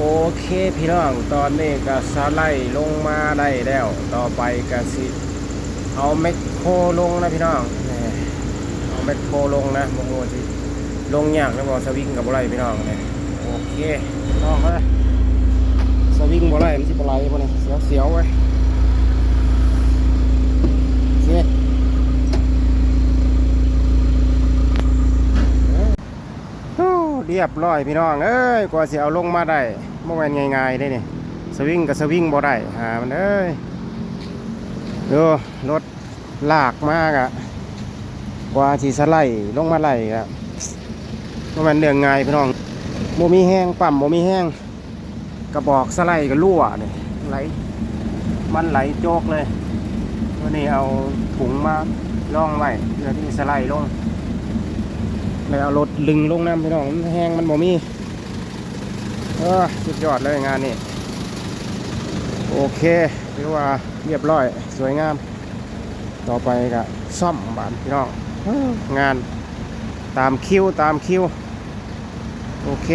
โอเคพี่น้องตอนนี้ก็สไลด์ลงมาได้แล้ว ต่อไปก็สิ เอาแมคโครลงนะพี่น้องเอาแมคโครลงนะโมโหสิลงยากแล้วบอสวิงกับบ่ไรพี่น้องเนี่ยโอเคพี่น้องเลยสวิงบ่ไรมันสิบ่ไรบ่เนี่ยเสียวเสียวๆไว้โอเคโอ้ เรียบร้อยพี่น้องเอ้ยกว่าสิเอาลงมาได้เมื่อวันง่ายๆได้เนี่ยสวิงกับสวิงบ่ได้หามันเอ้ยดูรถลากมากอะกว่าที่สไลด์ลงมาไหลอะว่ามันเรื่องง่ายพี่น้องโมมีแห้งปั่มโมมีแห้งกระบอกสไลด์ก็รั่วเนี่ยไหลมันไหลโจกเลยวันนี้เอาถุงมาล่องไว้เพื่อที่สไลด์ลง แล้วเอารถลึงลงน้ำพี่น้องแห้งมันบ่มีเออสุดยอดเลยงานนี้โอเคถือว่าเรียบร้อยสวยงาม ต่อไปก็ซ่อมบานพี่น้องงานตามคิวตามคิวโอเค